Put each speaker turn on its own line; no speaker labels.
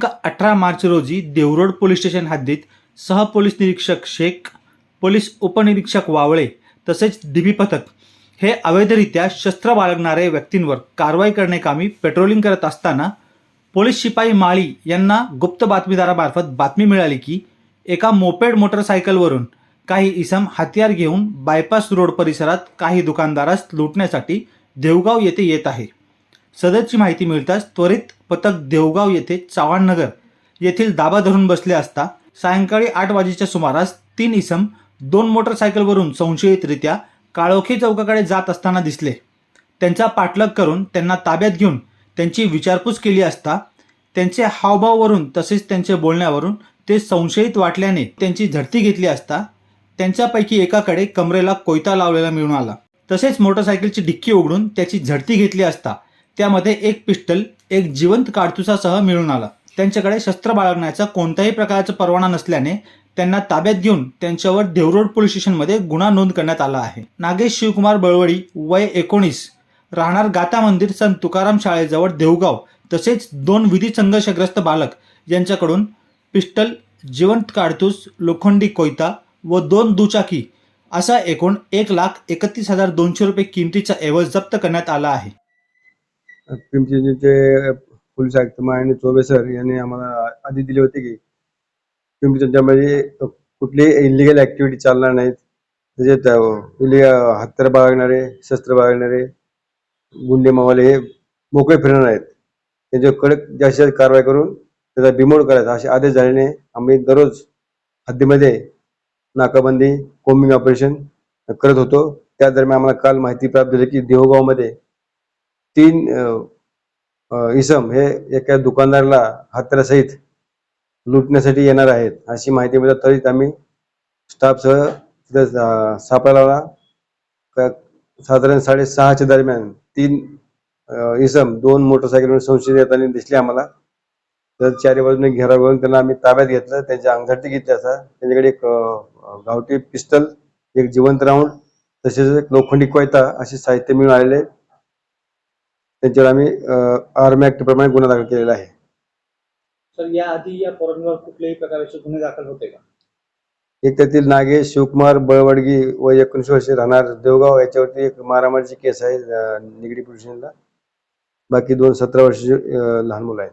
दिनांक अठरा मार्च रोजी देवरोड पोलीस स्टेशन हद्दीत सहपोलीस निरीक्षक शेख पोलीस उपनिरीक्षक वावळे तसेच डीबी पथक हे अवैधरित्या शस्त्र बाळगणाऱ्या व्यक्तींवर कारवाई करण्याकामी पेट्रोलिंग करत असताना पोलीस शिपाई माळी यांना गुप्त बातमीदारामार्फत बातमी मिळाली की एका मोपेड मोटरसायकलवरून काही इसम हत्यार घेऊन बायपास रोड परिसरात काही दुकानदारास लुटण्यासाठी देवगाव येथे येत आहे. सदरची माहिती मिळताच त्वरित पथक देवगाव येथे चव्हाणनगर येथील दाबा धरून बसले असता सायंकाळी आठ वाजेच्या सुमारास तीन इसम दोन मोटरसायकलवरून संशयितरित्या काळोखी चौकाकडे जात असताना दिसले. त्यांचा पाठलाग करून त्यांना ताब्यात घेऊन त्यांची विचारपूस केली असता त्यांचे हावभाववरून तसेच त्यांचे बोलण्यावरून ते संशयित वाटल्याने त्यांची झडती घेतली असता त्यांच्यापैकी एकाकडे कमरेला कोयता लावलेला मिळून आला. तसेच मोटरसायकलची डिक्की उघडून त्याची झडती घेतली असता त्यामध्ये एक पिस्टल एक जिवंत काडतुसासह मिळून आला. त्यांच्याकडे शस्त्र बाळगण्याचा कोणत्याही प्रकारचा परवाना नसल्याने त्यांना ताब्यात घेऊन त्यांच्यावर देवरोड पोलीस स्टेशनमध्ये गुन्हा नोंद करण्यात आला आहे. नागेश शिवकुमार बळवडी वय एकोणीस राहणार गाता मंदिर संत तुकाराम शाळेजवळ देवगाव तसेच दोन विधी संघर्षग्रस्त बालक यांच्याकडून पिस्टल जिवंत काडतूस लोखंडी कोयता व दोन दुचाकी असा एकूण एक लाख एकतीस हजार दोनशे रुपये किमतीचा एवज जप्त करण्यात आला आहे.
पिंपरीचे पोलीस आयुक्त माननीय चोबे सर यांनी आम्हाला आधी दिले होते की पिंपरी चिंचवडमध्ये कुठली इलिगल ऍक्टिव्हिटी चालणार नाहीत. त्याच्यात इलिगल हत्यार बाळगणारे शस्त्र बाळगणारे गुंडे मावाले हे मोकळे फिरणार आहेत त्यांच्यावर कडक जास्त कारवाई करून त्याचा बिमोड करायचा असे आदेश झाल्याने आम्ही दररोज हद्दीमध्ये नाकाबंदी कोम्बिंग ऑपरेशन करत होतो. त्या दरम्यान आम्हाला काल माहिती प्राप्त झाली की देवगावमध्ये तीन इसम हे एका दुकानदाराला हत्यारासहित लुटण्यासाठी येणार आहेत अशी माहिती मिळत तरीच आम्ही स्टाफसह तिथं सापळाला लावला साधारण साडेसहाच्या दरम्यान तीन इसम दोन मोटरसायकलवर संशय येताना दिसले आम्हाला. तर चारी बाजूने घेराव करून त्यांना आम्ही ताब्यात घेतलं. त्यांच्या अंगठी घेतली असा. त्यांच्याकडे एक गावठी पिस्टल एक जिवंत राऊंड तसेच एक लोखंडी कोयता असे साहित्य मिळून आलेले. आहेत. त्यांच्यावर आम्ही आर्मी ऍक्ट प्रमाणे गुन्हा दाखल केलेला आहे.
सर याआधी या पोरांवर कुठल्याही प्रकारचे गुन्हे दाखल होते का?
एक त्यातील नागेश शिवकुमार बळवडगी व एकोणीस वर्षे राहणार देवगाव याच्यावरती एक मारामारीची केस आहे निगडी पोलीस स्टेशनला. बाकी दोन सतरा वर्षाचे लहान मुलं आहेत.